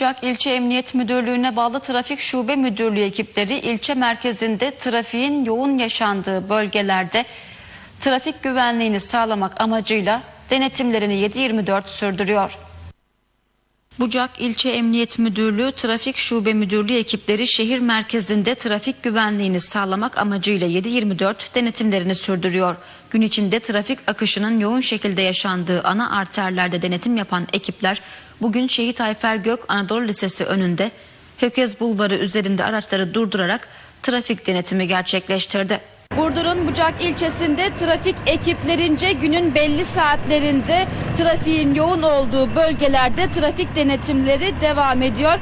Bucak İlçe Emniyet Müdürlüğü'ne bağlı Trafik Şube Müdürlüğü ekipleri ilçe merkezinde trafiğin yoğun yaşandığı bölgelerde trafik güvenliğini sağlamak amacıyla denetimlerini 7-24 sürdürüyor. Bucak İlçe Emniyet Müdürlüğü Trafik Şube Müdürlüğü ekipleri şehir merkezinde trafik güvenliğini sağlamak amacıyla 7-24 denetimlerini sürdürüyor. Gün içinde trafik akışının yoğun şekilde yaşandığı ana arterlerde denetim yapan ekipler bugün Şehit Ayfer Gök Anadolu Lisesi önünde Hökez Bulvarı üzerinde araçları durdurarak trafik denetimi gerçekleştirdi. Burdur'un Bucak ilçesinde trafik ekiplerince günün belli saatlerinde trafiğin yoğun olduğu bölgelerde trafik denetimleri devam ediyor.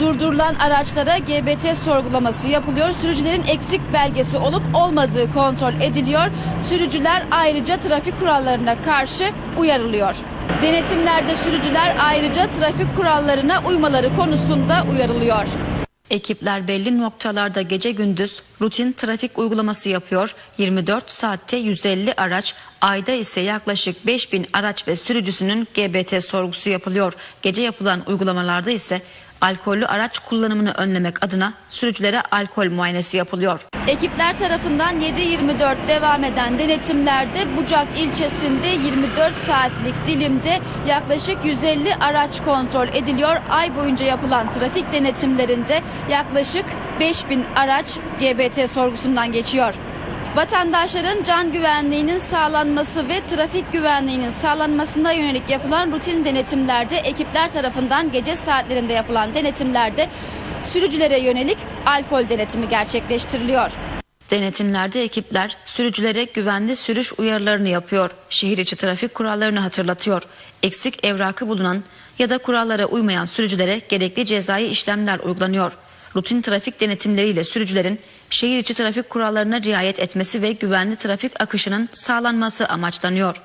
Durdurulan araçlara GBT sorgulaması yapılıyor. Sürücülerin eksik belgesi olup olmadığı kontrol ediliyor. Sürücüler ayrıca trafik kurallarına karşı uyarılıyor. Denetimlerde sürücüler ayrıca trafik kurallarına uymaları konusunda uyarılıyor. Ekipler belli noktalarda gece gündüz rutin trafik uygulaması yapıyor. 24 saatte 150 araç, ayda ise yaklaşık 5000 araç ve sürücüsünün GBT sorgusu yapılıyor. Gece yapılan uygulamalarda ise alkollü araç kullanımını önlemek adına sürücülere alkol muayenesi yapılıyor. Ekipler tarafından 7-24 devam eden denetimlerde Bucak ilçesinde 24 saatlik dilimde yaklaşık 150 araç kontrol ediliyor. Ay boyunca yapılan trafik denetimlerinde yaklaşık 5000 araç GBT sorgusundan geçiyor. Vatandaşların can güvenliğinin sağlanması ve trafik güvenliğinin sağlanmasına yönelik yapılan rutin denetimlerde ekipler tarafından gece saatlerinde yapılan denetimlerde sürücülere yönelik alkol denetimi gerçekleştiriliyor. Denetimlerde ekipler sürücülere güvenli sürüş uyarılarını yapıyor. Şehir içi trafik kurallarını hatırlatıyor. Eksik evrakı bulunan ya da kurallara uymayan sürücülere gerekli cezai işlemler uygulanıyor. Rutin trafik denetimleriyle sürücülerin şehir içi trafik kurallarına riayet etmesi ve güvenli trafik akışının sağlanması amaçlanıyor.